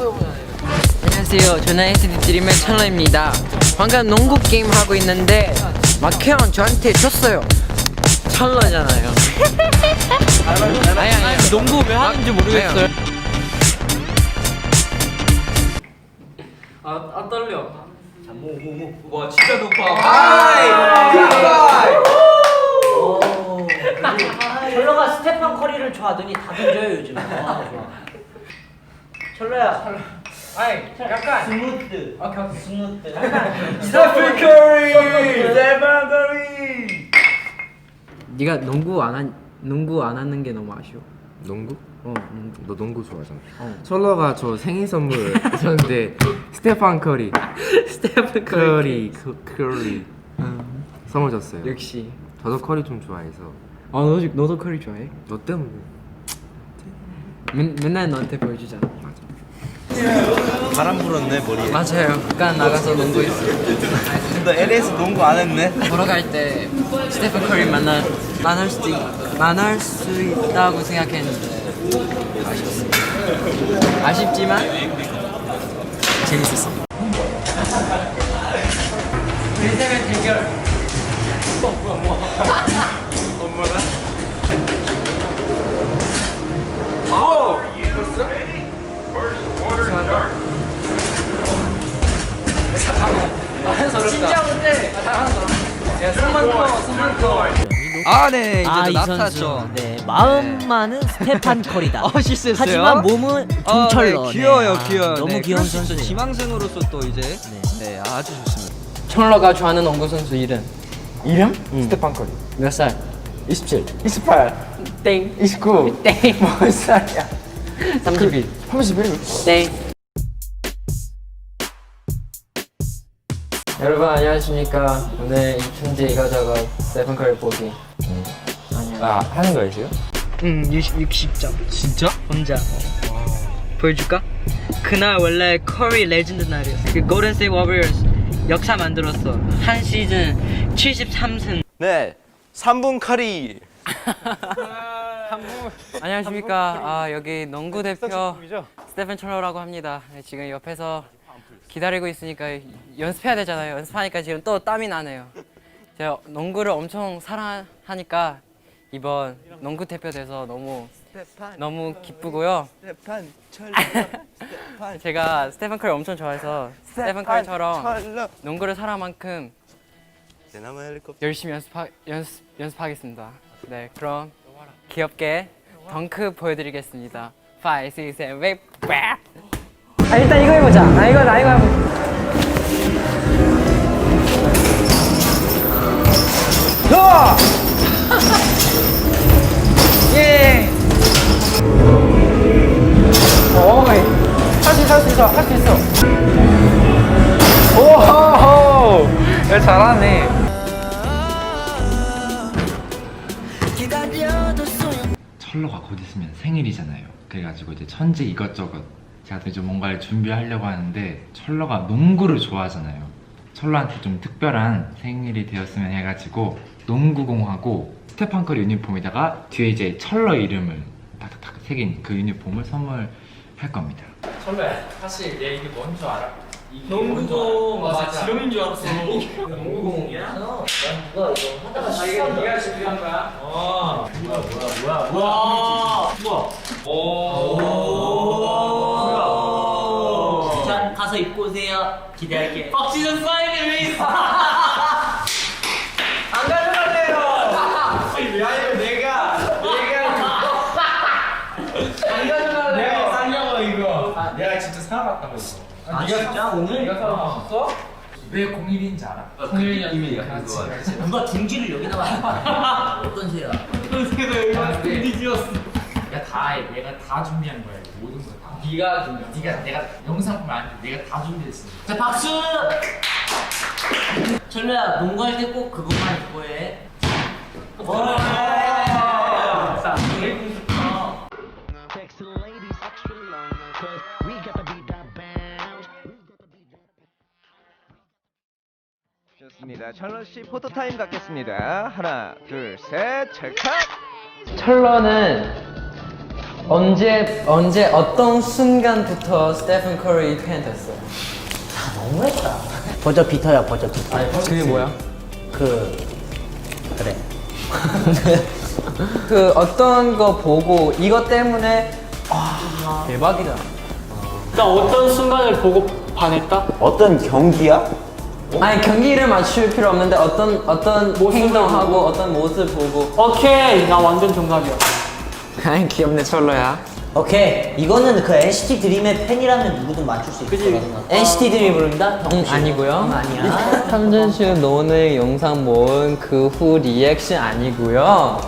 안녕하세요. 저는 NCT 드림의 철러입니다. 방금 농구 게임 하고 있는데 마케형 저한테 줬어요. 철러잖아요. 아니 아니 농구 왜 하는지 모르겠어요. 아아 떨려. 와 진짜 높아. 철러가 스테판 커리를 좋아하더니 다 던져요 요즘. 와, 좋아. 철러야. 아니 약간 스무트. 아 스무트. 스테픈 커리. 커리. 네가 농구 안 한, 농구 안 하는 게 너무 아쉬워. 농구? 어 농구. 너 농구 좋아하잖아. 어. 철러가 저 생일 선물 줬는데 스테판 커리, 스테픈 커리, 그- 커리 선물 줬어요. 역시. 저도 커리 좀 좋아해서 아 너도 너도 커리 좋아해? 너 때문에 맨, 맨날 너한테 보여주잖아. 바람 불었네 머리에 맞아요. 잠깐 나가서 농구 했어. 너 LA에서 농구 안 했네? 보러 갈 때 스테픈 커리 만나 만날 수도 있, 만날 수 있다고 생각했는데 아쉽습니다. 아쉽지만 재밌었어. 세명 대결. 아 네 이제 아, 또이 나타났죠. 선수. 네, 마음만은 스테판 커리다. 어 실수했어요. 하지만 몸은 아, 종철러. 네, 귀여워요 네, 아, 귀여워. 너무 네, 귀여운 그럴 수 있죠. 선수. 지망생으로서 또 이제 네. 네 아주 좋습니다. 철러가 좋아하는 농구 선수 이름 이름? 스테판 커리. 몇 살? 27, 28, 땡. 29. 땡. 뭔 살이야? 31. 31. 땡. 여러분 안녕하십니까. 오늘 이 천재 이가자가 스테픈 커리 보기. 아니야. 아 하는 거예요? 응, 60, 60점. 진짜? 혼자. 보여줄까? 그날 원래 커리 레전드 날이었어. 그 골든 스테이트 워리어스 역사 만들었어. 한 시즌 73승. 네 3분 커리 안녕하십니까. 아, 여기 농구 대표 스테픈 철러라고 합니다. 네, 지금 옆에서 기다리고 있으니까 연습해야 되잖아요. 연습하니까 지금 또 땀이 나네요. 제가 농구를 엄청 사랑하니까 이번 농구 대표 돼서 너무 너무 기쁘고요. 스테판 철러 스테판 제가 스테픈 커리 엄청 좋아해서 스테픈 커리처럼 농구를 사랑한 만큼 대나무 헬리콥터 열심히 연습하, 연습, 연습하겠습니다. 네, 그럼 귀엽게 덩크 보여드리겠습니다. 5, 6, 7, 8, 빡! 아, 일단 이거 해보자. 아, 이거, 나 할 수 있어. 오호호! 야, 잘하네. 철로가 곧 있으면 생일이잖아요. 그래가지고 이제 천재 이것저것 제가 또 이제 뭔가를 준비하려고 하는데 철로가 농구를 좋아하잖아요. 철로한테 좀 특별한 생일이 되었으면 해가지고 농구공하고 스테판 커리 유니폼에다가 뒤에 이제 철러 이름을 탁탁탁 새긴 그 유니폼을 선물 할 겁니다. 철로야, 사실 얘 이게 뭔 줄 알아? 농구공 맞아. 지름인 줄 알았어. 농구공이야? 누가 이거 하다가 자기가 네가 준비한 거야? 자, 가서 입고 오세요. 기대할게. 박지선 사인을 왜 있어? 아, 진짜 오늘 왜 01인지 알아? 01년이야. 누가 둥지를 여기다가 어떤 새야? 내가 다 해. 내가 다 준비한 거야. 모든 거 다. 네가 준비. 네가 내가 영상 보면 안 돼. 내가 다 준비했어. 자, 박수! 철로야, 농구할 때 꼭 그것만 입고 해. 좋습니다 철러 씨 포토 타임 갖겠습니다 하나 둘 셋 찰칵 철러는 언제 언제 어떤 순간부터 스테픈 커리 팬이었어요? 너무했다. 버저 비터야 버저 비터. 그게 뭐야? 그 그래. 그 어떤 거 보고 이것 때문에 와 대박이다. 그러니까 어떤 순간을 보고 반했다? 어떤 경기야? 아니 경기를 맞출 필요 없는데 어떤 어떤 행동하고 어떤 모습 보고 오케이 나 완전 정답이야 아니 귀엽네 철로야. 오케이 이거는 그 NCT 드림의 팬이라면 누구든 맞출 수 있을 거라 생각. NCT 드림이 부릅니다. 응 아니고요. 응, 아니야. 삼전슈 노는 영상 모은 그 후 리액션 아니고요.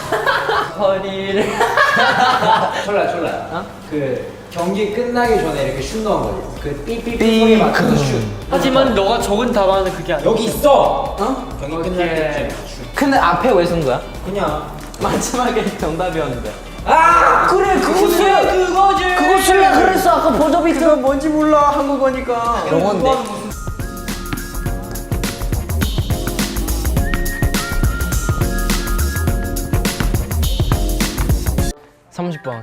허리를 철라야 철라야 그 경기 끝나기 전에 이렇게 슛 넣은 거지 그 삐삐삐 소리 맞춰서 슛 하지만 너가 적은 답안은 그게 아니야 여기 있어 어? 경기 끝날 때쯤 근데 앞에 왜 쓴 거야? 그냥 마지막에 정답이었는데. 그래 그거 술래 그거지. 그거 술래 그랬어 아까 버저 비터. 뭔지 몰라 한국어니까. 영어인데. 30번.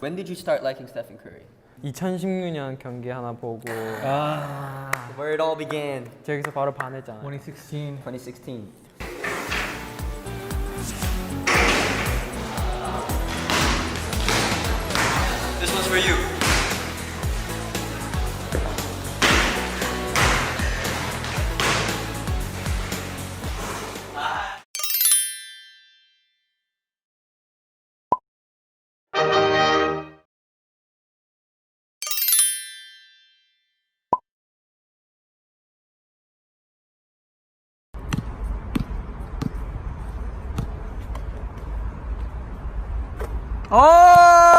When did you start liking Stephen Curry? 2016년 경기 하나 보고 Where it all began 저기서 바로 반했잖아. 2016 This one's for you 어!